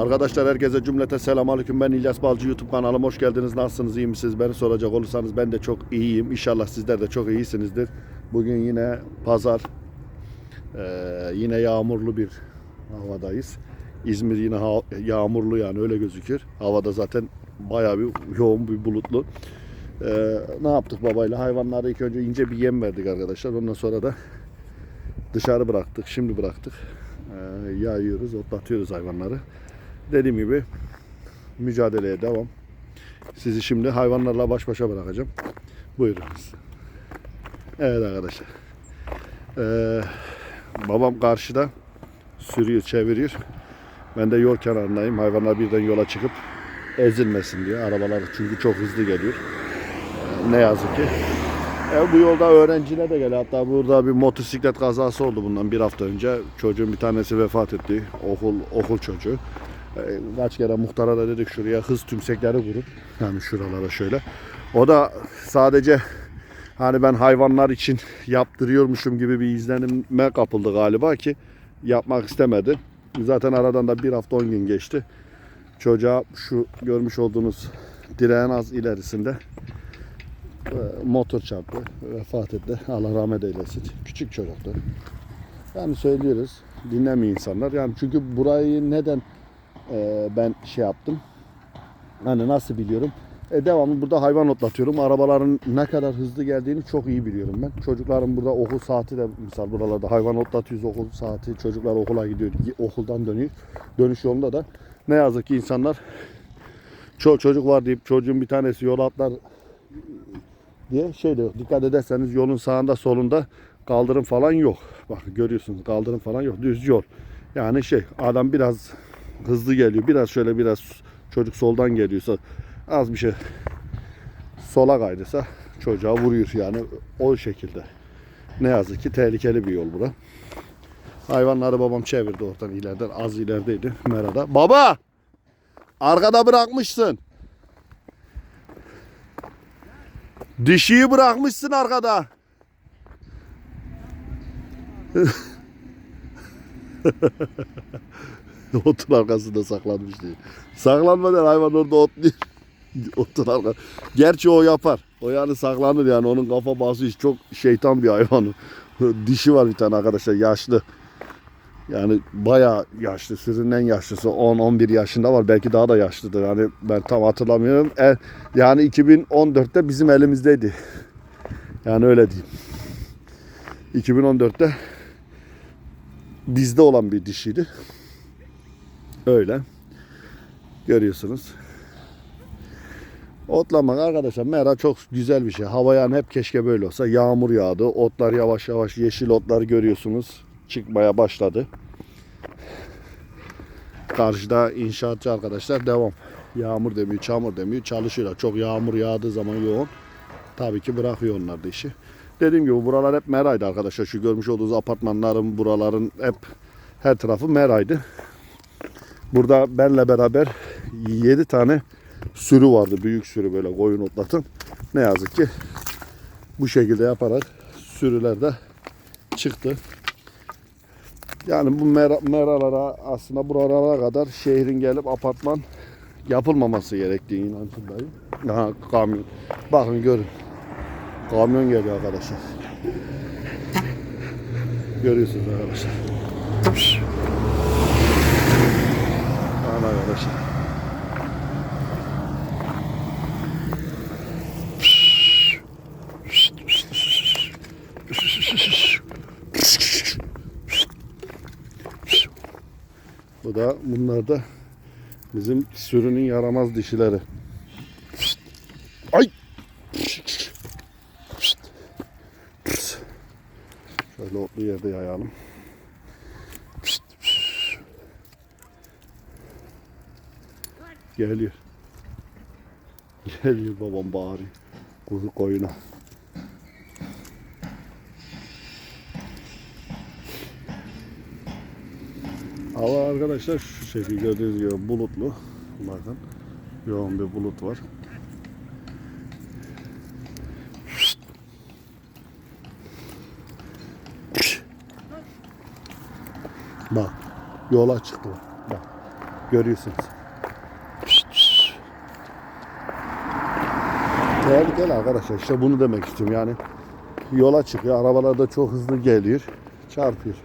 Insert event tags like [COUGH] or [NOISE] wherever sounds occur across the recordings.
Arkadaşlar herkese cümlete selamünaleyküm. Ben İlyas Balcı YouTube kanalıma hoş geldiniz. Nasılsınız? iyi misiniz? Beni soracak olursanız ben de çok iyiyim. İnşallah sizler de çok iyisinizdir. Bugün yine pazar. Ee, yine yağmurlu bir havadayız. İzmir yine ha- yağmurlu yani öyle gözüküyor. Havada zaten bayağı bir yoğun bir bulutlu. Ee, ne yaptık babayla? Hayvanlara ilk önce ince bir yem verdik arkadaşlar. Ondan sonra da dışarı bıraktık. Şimdi bıraktık. Ee, yayıyoruz, otlatıyoruz hayvanları. Dediğim gibi mücadeleye devam. Sizi şimdi hayvanlarla baş başa bırakacağım. Buyurunuz. Evet arkadaşlar. Ee, babam karşıda sürüyor, çeviriyor. Ben de yol kenarındayım. Hayvanlar birden yola çıkıp ezilmesin diye. Arabalar çünkü çok hızlı geliyor. Ee, ne yazık ki. E, bu yolda öğrenciler de geliyor. Hatta burada bir motosiklet kazası oldu bundan bir hafta önce. Çocuğun bir tanesi vefat etti. Okul okul çocuğu. E, kaç kere muhtara da dedik şuraya hız tümsekleri kurup yani şuralara şöyle. O da sadece hani ben hayvanlar için yaptırıyormuşum gibi bir izlenime kapıldı galiba ki yapmak istemedi. Zaten aradan da bir hafta on gün geçti. Çocuğa şu görmüş olduğunuz direğin az ilerisinde e, motor çarptı. Vefat etti. Allah rahmet eylesin. Küçük çocuktu. Yani söylüyoruz. Dinlemiyor insanlar. Yani çünkü burayı neden e, ben şey yaptım? Hani nasıl biliyorum? E, devamlı burada hayvan otlatıyorum. Arabaların ne kadar hızlı geldiğini çok iyi biliyorum ben. Çocukların burada okul saati de misal buralarda hayvan otlatıyoruz okul saati. Çocuklar okula gidiyor. Okuldan dönüyor. Dönüş yolunda da ne yazık ki insanlar ço- çocuk var deyip çocuğun bir tanesi yol atlar diye şey de. Dikkat ederseniz yolun sağında solunda kaldırım falan yok. Bak görüyorsunuz kaldırım falan yok. Düz yol. Yani şey adam biraz hızlı geliyor. Biraz şöyle biraz çocuk soldan geliyorsa az bir şey sola kaydıysa çocuğa vuruyor yani o şekilde. Ne yazık ki tehlikeli bir yol bura. Hayvanları babam çevirdi oradan ileriden az ilerideydi merada. Baba! Arkada bırakmışsın. Dişiyi bırakmışsın arkada. [LAUGHS] [LAUGHS] Otun arkasında saklanmış diye. Saklanmadan hayvan orada otluyor. [LAUGHS] Otun arka. Gerçi o yapar. O yani saklanır yani onun kafa bası çok şeytan bir hayvan. [LAUGHS] Dişi var bir tane arkadaşlar yaşlı. Yani bayağı yaşlı. Sürünün en yaşlısı 10-11 yaşında var. Belki daha da yaşlıdır. Yani ben tam hatırlamıyorum. E, yani 2014'te bizim elimizdeydi. Yani öyle diyeyim. 2014'te bizde olan bir dişiydi. Öyle. Görüyorsunuz. Otlamak arkadaşlar mera çok güzel bir şey. Hava yani hep keşke böyle olsa. Yağmur yağdı. Otlar yavaş yavaş yeşil otlar görüyorsunuz. Çıkmaya başladı. Karşıda inşaatçı arkadaşlar devam. Yağmur demiyor, çamur demiyor. Çalışıyorlar. Çok yağmur yağdığı zaman yoğun. Tabii ki bırakıyor onlar da işi. Dediğim gibi buralar hep meraydı arkadaşlar. Şu görmüş olduğunuz apartmanların, buraların hep her tarafı meraydı. Burada benle beraber 7 tane sürü vardı. Büyük sürü böyle koyun otlatın. Ne yazık ki bu şekilde yaparak sürüler de çıktı. Yani bu mera, meralara aslında buralara kadar şehrin gelip apartman yapılmaması gerektiği inancındayım. Aha kamyon. Bakın görün. Kamyon geliyor arkadaşlar. Görüyorsunuz arkadaşlar. Arkadaşlar. Bu da bunlar da bizim sürünün yaramaz dişileri. Ay! Şöyle otlu yerde yayalım. Geliyor. Geliyor babam bağırıyor. Kuzu koyuna. Hava arkadaşlar şu şekilde gördüğünüz gibi bulutlu. Bakın yoğun bir bulut var. Bak yola çıktı. Bak. Görüyorsunuz. Tehlikeli arkadaşlar. İşte bunu demek istiyorum yani. Yola çıkıyor. Arabalar da çok hızlı geliyor. Çarpıyor.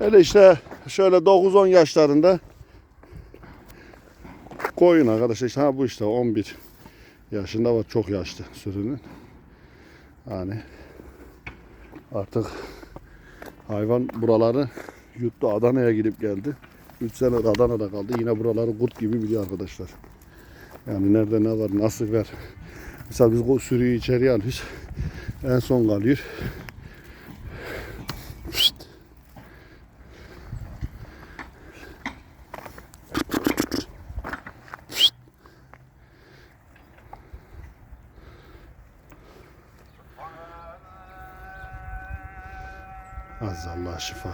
Öyle işte şöyle 9-10 yaşlarında koyun arkadaşlar. İşte ha bu işte 11 yaşında var. Çok yaşlı sürünün. Yani artık hayvan buraları yuttu. Adana'ya gidip geldi. 3 sene Adana'da kaldı. Yine buraları kurt gibi biliyor arkadaşlar. Yani nerede ne var, nasıl ver. Mesela biz o sürüyü içeriye alıyoruz. En son kalıyor. Pişt. Az Allah şifa.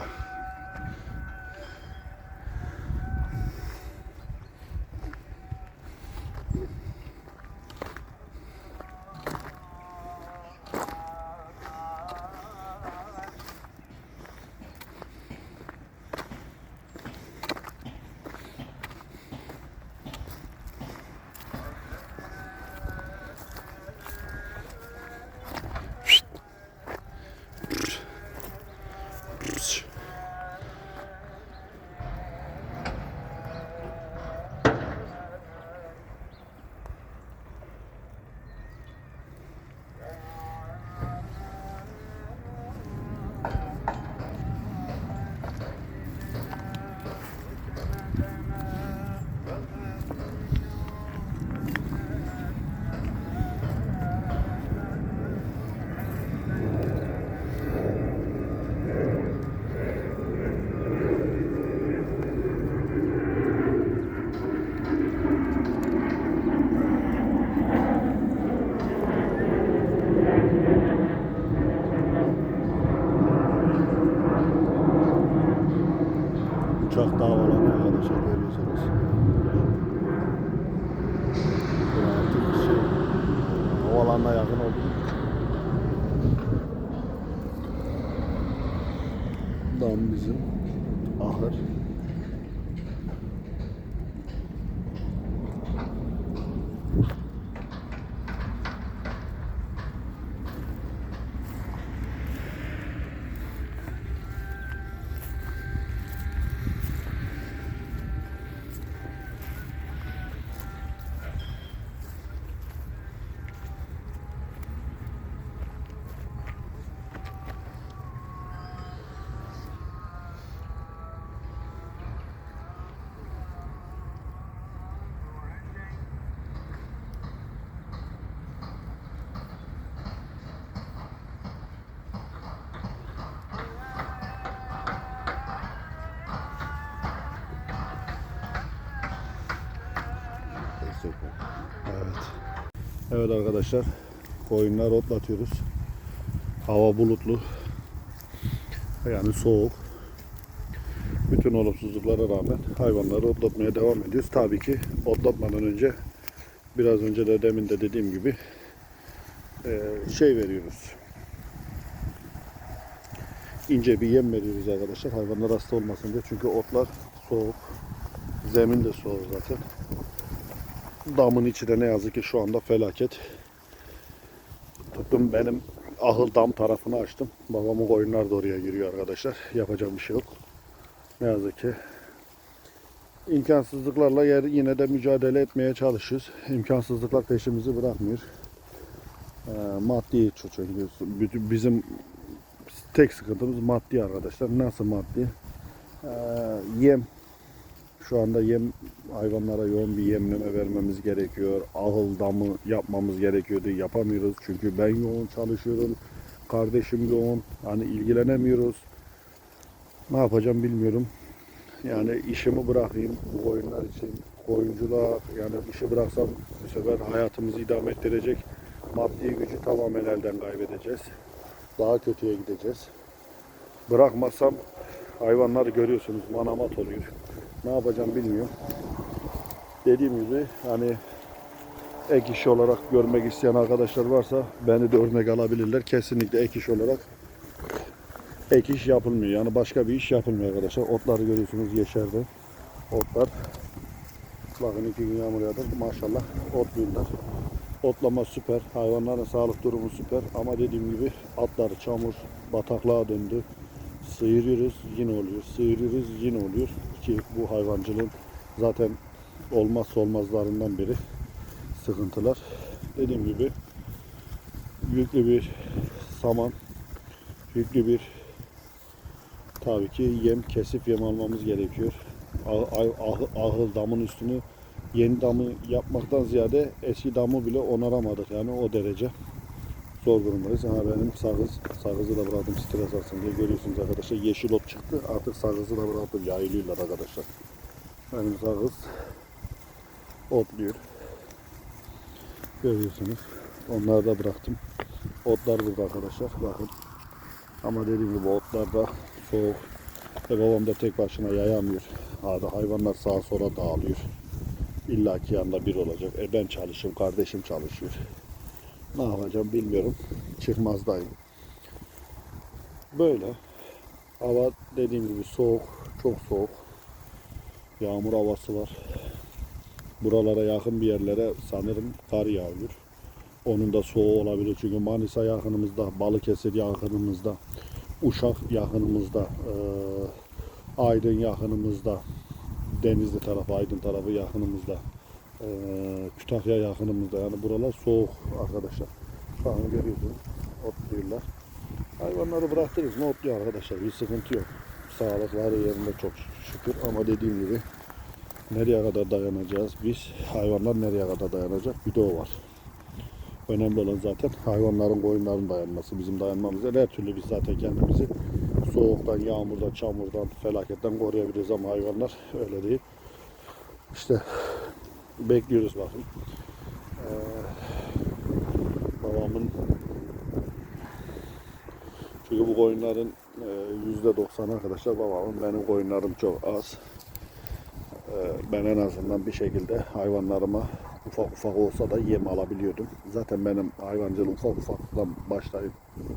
Uçak ama arkadaşlar görüyorsunuz. Artık şey, havalanına yakın oldu. Dam bizim Evet. Evet arkadaşlar. Koyunlar otlatıyoruz. Hava bulutlu. Yani soğuk. Bütün olumsuzluklara rağmen hayvanları otlatmaya devam ediyoruz. Tabii ki otlatmadan önce biraz önce de demin de dediğim gibi eee, şey veriyoruz. İnce bir yem veriyoruz arkadaşlar. Hayvanlar hasta olmasın diye. Çünkü otlar soğuk. Zemin de soğuk zaten. Damın içi de ne yazık ki şu anda felaket. Tuttum benim ahıl dam tarafını açtım. Babamın koyunlar da oraya giriyor arkadaşlar. Yapacak bir şey yok. Ne yazık ki. İmkansızlıklarla yer, yine de mücadele etmeye çalışıyoruz. İmkansızlıklar peşimizi bırakmıyor. Ee, maddi çünkü bizim tek sıkıntımız maddi arkadaşlar. Nasıl maddi? Ee, yem şu anda yem hayvanlara yoğun bir yemleme vermemiz gerekiyor. Ahıl damı yapmamız gerekiyordu. Yapamıyoruz çünkü ben yoğun çalışıyorum. Kardeşim yoğun. Hani ilgilenemiyoruz. Ne yapacağım bilmiyorum. Yani işimi bırakayım bu oyunlar için. Oyunculuğa yani işi bıraksam bu sefer hayatımızı idame ettirecek maddi gücü tamamen elden kaybedeceğiz. Daha kötüye gideceğiz. Bırakmazsam hayvanları görüyorsunuz manamat oluyor. Ne yapacağım bilmiyorum. Dediğim gibi hani ek iş olarak görmek isteyen arkadaşlar varsa beni de örnek alabilirler. Kesinlikle ek iş olarak ek iş yapılmıyor. Yani başka bir iş yapılmıyor arkadaşlar. Otları görüyorsunuz yeşerdi. Otlar. Bakın iki gün yağmur yağdı. Maşallah otluyorlar. Otlama süper. Hayvanların sağlık durumu süper. Ama dediğim gibi atlar çamur, bataklığa döndü. Sıyırıyoruz yine oluyor. Sıyırıyoruz yine oluyor. Ki bu hayvancılığın zaten olmazsa olmazlarından biri sıkıntılar. Dediğim gibi yüklü bir saman, yüklü bir tabii ki yem, kesif yem almamız gerekiyor. Ah- ah- ah- Ahıl damın üstünü yeni damı yapmaktan ziyade eski damı bile onaramadık yani o derece zor durumdayız. Ha benim sakız, sakızı da bıraktım stres alsın diye görüyorsunuz arkadaşlar. Yeşil ot çıktı artık sakızı da bıraktım yayılıyorlar arkadaşlar. Benim sakız otluyor. Görüyorsunuz. Onları da bıraktım. Otlar burada arkadaşlar. Bakın. Ama dediğim gibi otlar da soğuk. Ve babam da tek başına yayamıyor. Arada hayvanlar sağa sola dağılıyor. İlla ki yanında bir olacak. E ben çalışıyorum, kardeşim çalışıyor. Ne yapacağım bilmiyorum. Çıkmazdayım. Böyle. Hava dediğim gibi soğuk, çok soğuk. Yağmur havası var. Buralara yakın bir yerlere sanırım kar yağıyor. Onun da soğuğu olabilir çünkü Manisa yakınımızda, Balıkesir yakınımızda, Uşak yakınımızda, eee, Aydın yakınımızda, Denizli tarafı, Aydın tarafı yakınımızda, eee, Kütahya yakınımızda. Yani buralar soğuk arkadaşlar. Şu an görüyorsunuz otluyorlar. Hayvanları bıraktırırız. Ne otluyor arkadaşlar? Bir sıkıntı yok. Sağlıkları yerinde çok şükür ama dediğim gibi nereye kadar dayanacağız biz? Hayvanlar nereye kadar dayanacak? Bir de o var. Önemli olan zaten hayvanların, koyunların dayanması. Bizim dayanmamız. Her türlü biz zaten kendimizi soğuktan, yağmurdan, çamurdan, felaketten koruyabiliriz ama hayvanlar öyle değil. İşte bekliyoruz bakın. Ee, babamın çünkü bu koyunların e, yüzde doksan arkadaşlar babamın benim koyunlarım çok az. Ee, Ben en azından bir şekilde hayvanlarıma ufak ufak olsa da yem alabiliyordum. Zaten benim hayvancılığım ufak ufaktan başlayıp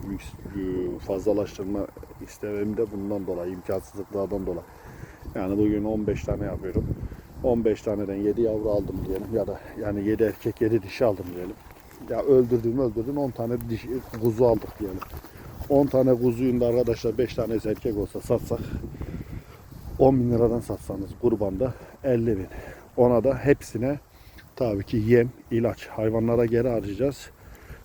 yük- fazlalaştırma istemem de bundan dolayı, imkansızlıklardan dolayı. Yani bugün 15 tane yapıyorum. 15 taneden 7 yavru aldım diyelim ya da yani 7 erkek 7 dişi aldım diyelim. Ya öldürdüm öldürdüm 10 tane dişi, kuzu aldık diyelim. 10 tane kuzuyun da arkadaşlar 5 tanesi erkek olsa satsak 10 bin liradan satsanız kurbanda 50 bin. Ona da hepsine tabii ki yem, ilaç, hayvanlara geri harcayacağız.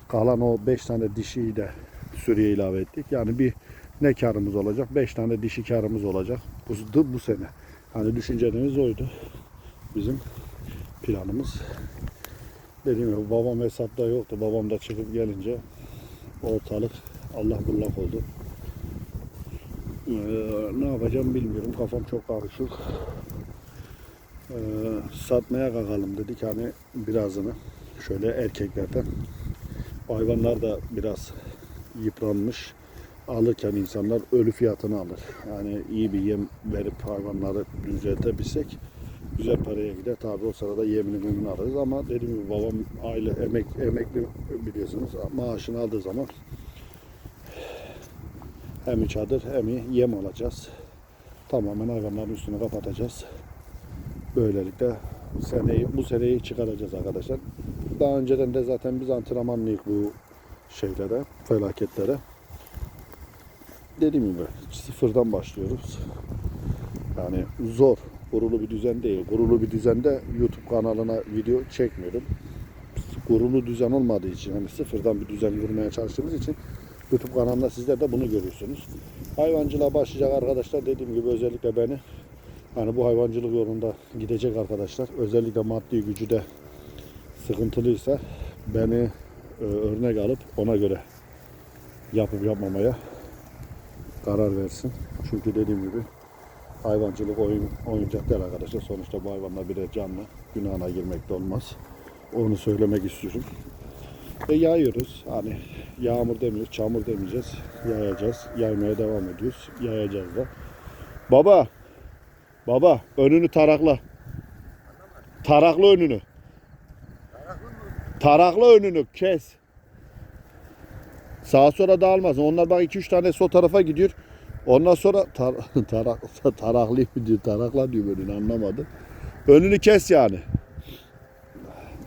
Kalan o 5 tane dişiyi de sürüye ilave ettik. Yani bir ne karımız olacak? 5 tane dişi karımız olacak. Bu, bu sene. Hani düşüncelerimiz oydu. Bizim planımız. Dediğim gibi babam hesapta yoktu. Babam da çıkıp gelince ortalık Allah bullak oldu. Ee, ne yapacağım bilmiyorum. Kafam çok karışık. Ee, satmaya kalkalım dedik hani birazını şöyle erkeklerden. Hayvanlar da biraz yıpranmış. Alırken insanlar ölü fiyatını alır. Yani iyi bir yem verip hayvanları düzeltebilsek güzel paraya gider. Tabi o sırada yemini memnun alırız ama dediğim gibi babam aile emek emekli biliyorsunuz maaşını aldığı zaman hem çadır hem yem alacağız. Tamamen hayvanların üstünü kapatacağız. Böylelikle seneyi, bu seneyi çıkaracağız arkadaşlar. Daha önceden de zaten biz antrenmanlıyık bu şeylere, felaketlere. Dediğim gibi sıfırdan başlıyoruz. Yani zor. Kurulu bir düzen değil. Kurulu bir düzende YouTube kanalına video çekmiyorum. Kurulu düzen olmadığı için, hani sıfırdan bir düzen kurmaya çalıştığımız için YouTube kanalında sizler de bunu görüyorsunuz. Hayvancılığa başlayacak arkadaşlar dediğim gibi özellikle beni hani bu hayvancılık yolunda gidecek arkadaşlar özellikle maddi gücü de sıkıntılıysa beni e, örnek alıp ona göre yapıp yapmamaya karar versin. Çünkü dediğim gibi hayvancılık oyun oyuncak değil arkadaşlar. Sonuçta bu hayvanlar birer canlı. Günahına girmek de olmaz. Onu söylemek istiyorum. Ve yayıyoruz. Hani yağmur demiyoruz, çamur demeyeceğiz. Yayacağız. Yaymaya devam ediyoruz. Yayacağız da. Baba. Baba önünü tarakla. Tarakla önünü. Tarakla önünü kes. Sağa sonra dağılmasın. Onlar bak 2-3 tane o tarafa gidiyor. Ondan sonra tar [LAUGHS] tarak [LAUGHS] taraklayayım diyor. Tarakla diyor önünü anlamadı. Önünü kes yani.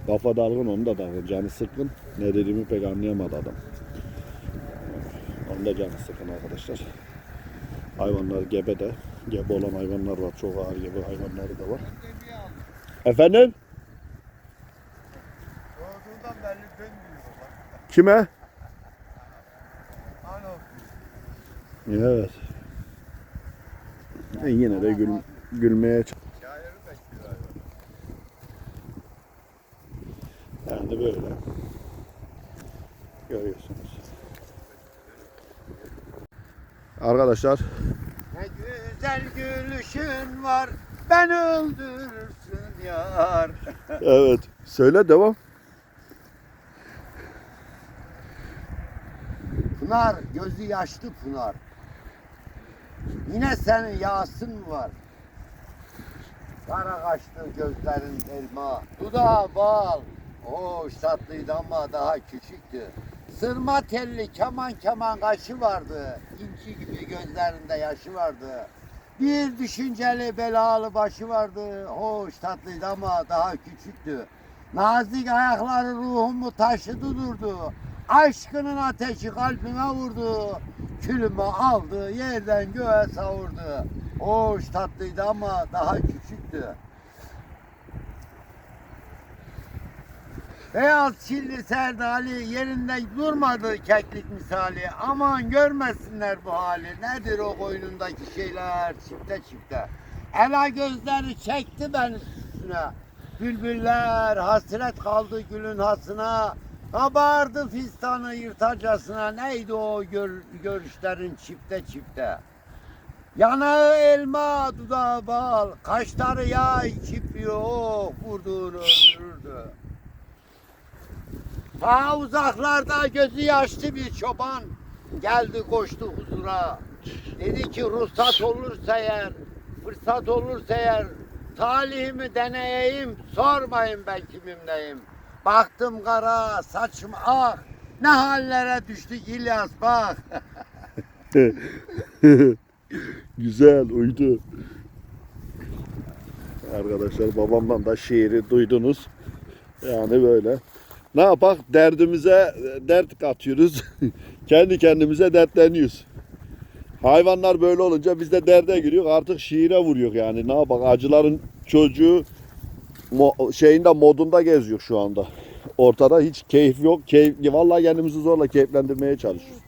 Kafa dalgın onu da dalgın. Canı sıkkın. Ne dediğimi pek anlayamadı adam. Onun da canı sıkkın arkadaşlar. Hayvanlar gebe de. Gebe olan hayvanlar var. Çok ağır gebe hayvanları da var. Efendim? Kime? Evet. E yine de gül, gülmeye. Yani böyle. Görüyorsunuz. Arkadaşlar Ne güzel gülüşün var. Ben öldürürsün yar. [LAUGHS] evet. Söyle devam. Pınar gözü yaşlı Pınar. Yine senin yağsın mı var? Kara kaşlı gözlerin elma, dudağı bal. O tatlıydı ama daha küçüktü. Sırma telli keman keman kaşı vardı. İnci gibi gözlerinde yaşı vardı. Bir düşünceli belalı başı vardı. Hoş tatlıydı ama daha küçüktü. Nazik ayakları ruhumu taşıdı durdu. Aşkının ateşi kalbime vurdu. Külümü aldı yerden göğe savurdu. Hoş tatlıydı ama daha küçüktü. Beyaz çilli serdali yerinde durmadı keklik misali. Aman görmesinler bu hali. Nedir o koynundaki şeyler çifte çifte. Ela gözleri çekti beni üstüne. Bülbüller hasret kaldı gülün hasına. Kabardı fistanı yırtacasına. Neydi o gör, görüşlerin çifte çifte. Yanağı elma, dudağı bal, kaşları yay, çip yok, vurduğunu öldürürdü. Ta uzaklarda gözü yaşlı bir çoban geldi koştu huzura. Dedi ki ruhsat olursa eğer, fırsat olursa eğer talihimi deneyeyim, sormayın ben kimim neyim. Baktım kara, saçım ak, ne hallere düştük İlyas bak. [LAUGHS] Güzel uydu. Arkadaşlar babamdan da şiiri duydunuz. Yani böyle. Ne yapak? Derdimize dert katıyoruz. [LAUGHS] Kendi kendimize dertleniyoruz. Hayvanlar böyle olunca biz de derde giriyor. Artık şiire vuruyor yani. Ne yapak? Acıların çocuğu mo- şeyinde modunda geziyor şu anda. Ortada hiç keyif yok. Keyif, vallahi kendimizi zorla keyiflendirmeye çalışıyoruz.